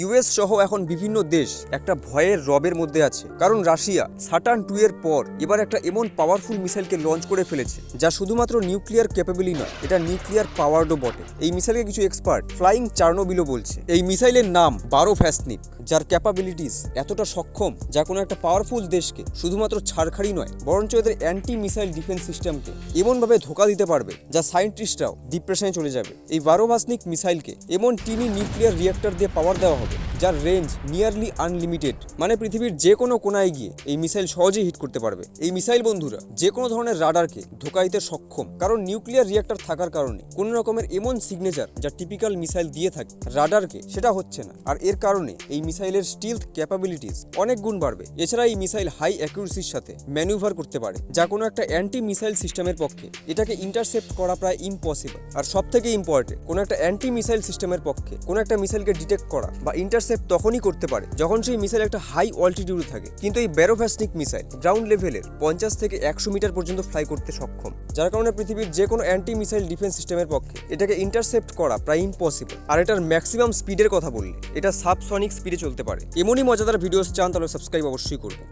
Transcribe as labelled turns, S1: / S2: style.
S1: US সহ এখন বিভিন্ন দেশ একটা ভয়ের রবের মধ্যে আছে। কারণ রাশিয়া সাটার্ন টু এর পর এবার একটা এমন পাওয়ারফুল মিসাইলকে লঞ্চ করে ফেলেছে, যা শুধুমাত্র নিউক্লিয়ার ক্যাপাবিলি নয়, এটা নিউক্লিয়ার পাওয়ার্ডও বটে। এই মিসাইলকে কিছু এক্সপার্ট ফ্লাইং চার্নোবিলও বলছে। এই মিসাইলের নাম বারো ফ্যাসনিক যার ক্যাপাবিলিটিস এতটা সক্ষম যা কোনো একটা পাওয়ারফুল দেশকে শুধুমাত্র ছাড়খাড়ি নয়, বরঞ্চ এদের অ্যান্টি মিসাইল ডিফেন্স সিস্টেমকে এমনভাবে ধোকা দিতে পারবে, যা সায়েন্টিস্টরাও ডিপ্রেশনে চলে যাবে। এই বারো ভাসনিক মিসাইলকে এমন টিনি নিউক্লিয়ার রিয়েক্টর দিয়ে পাওয়ার দেওয়া হবে, যার রেঞ্জ নিয়ারলি আনলিমিটেড মানে পৃথিবীর যে কোনো কোনায় গিয়ে এই মিসাইল সহজেই হিট করতে পারবে। এই মিসাইল বন্ধুরা, যে কোনো ধরনের রাডারকে ধোকা দিতে সক্ষম, কারণ নিউক্লিয়ার রিয়েক্টর থাকার কারণে কোনো রকমের এমন সিগনেচার যা টিপিক্যাল মিসাইল দিয়ে থাকে রাডারকে সেটা হচ্ছে না। আর এর কারণে এই মিসাইলের স্টিলথ ক্যাপাবিলিটিস অনেক গুণ বাড়বে। এছাড়া এই মিসাইল হাই অ্যাকিউরেসির সাথে ম্যানুভার করতে পারে, যা কোনো একটা অ্যান্টি মিসাইল সিস্টেমের পক্ষে এটাকে ইন্টারসেপ্ট করা প্রায় ইম্পসিবল আর সব থেকে ইম্পর্টেন্ট কোনো একটা অ্যান্টি মিসাইল সিস্টেমের পক্ষে কোনো একটা মিসাইলকে ডিটেক্ট করা বা ইন্টারসেপ্ট তখনই করতে পারে যখন সেই মিসাইল একটা হাই অল্টিটিউডে থাকে। কিন্তু এই ব্যারোভ্যাসনিক মিসাইল গ্রাউন্ড লেভেলের পঞ্চাশ থেকে একশো মিটার পর্যন্ত ফ্লাই করতে সক্ষম, যার কারণে পৃথিবীর যে কোনো অ্যান্টি মিসাইল ডিফেন্স সিস্টেমের পক্ষে এটাকে ইন্টারসেপ্ট করা প্রায় ইম্পসিবল আর এটার ম্যাক্সিমাম স্পিডের কথা বললে, এটা সাবসনিক স্পিডে চলতে পারে। এমনই মজাদার ভিডিওস চান তাহলে সাবস্ক্রাইব অবশ্যই করবেন।